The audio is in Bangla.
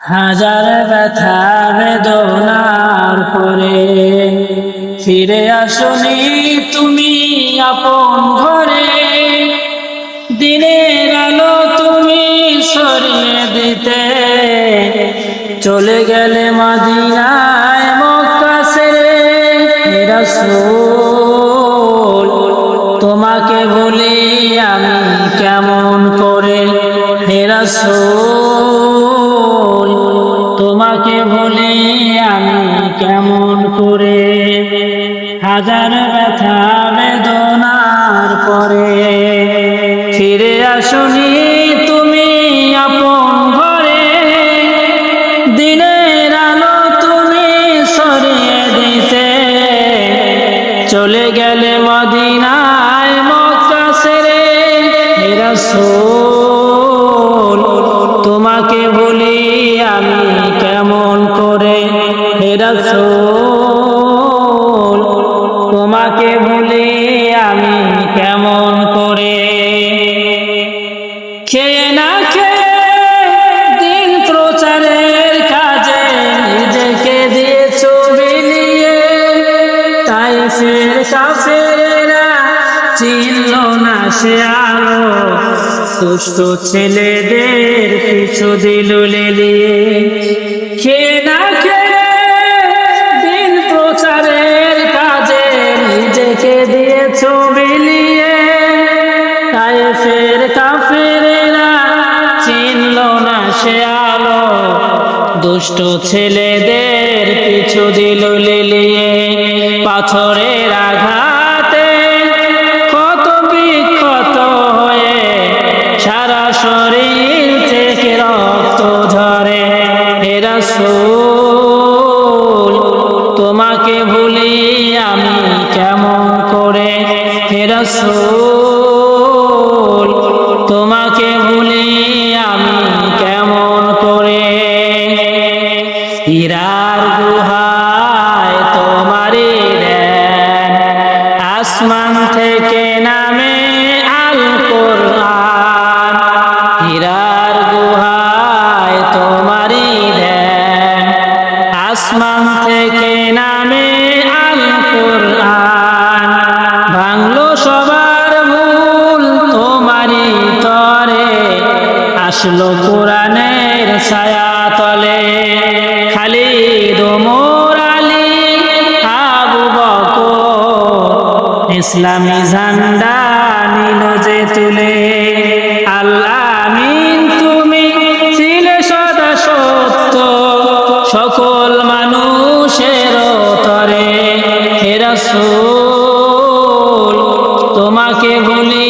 হাজার ব্যথা বেদনার পরে ফিরে আসনি তুমি আপন ঘরে। দিনের আলো তুমি সরিয়ে দিতে। চলে গেলে মাদিনায় মক্কা সেরে রাসূল, তোমাকে বলি আমি কেমন করে হে তোমাকে বলি আমি কেমন করে? হাজার ব্যথা, বেদনার পরে। ফিরে আসনি তুমি আপন ঘরে। দিনের আলো তুমি সরিয়ে দিতে। চলে গেলে মদিনায় মক্কা সেরে হে রাসূল, তোমাকে বলি আমি কেমন করে? খেয়ে না খেয়ে দিন প্রচারের কাজে নিজেকে দিয়েছ বিলিয়ে তাই ফের কাফেরা চিনল না সে আলো। সুস্থ ছেলেদের পিছু দিল লেলিয়ে। খেয়ে দিয়েছ বিলিয়ে তাই ফের কাফেরেরা চিনল না সে আলো। দুষ্ট ছেলেদের পিছু দিল লিলিয়ে। পাথরের আঘাতে কত বিক্ষত হয়ে সারা শরীর থেকে রক্ত ঝরে। রাসূল, তোমাকে ভুলি আমি কেমন করে হে তোমাকে ভুলি আমি কেমন করে? হীরার গুহায় তোমারি আসমান থেকে নামে আল কোরআন হীরার গুহায় তোমারি আসমান থেকে নামে আল কোরআন আসলো কোরআনের ছায়া তলে খালি দোমর আলী, আবু বকর ইসলামী ঝান্ডা নিল যে তুলে। আল্লাহ আমিন, তুমি ছিলে সদা সত্য, সকল মানুষের তরে। হে রাসূল, তোমাকে বলি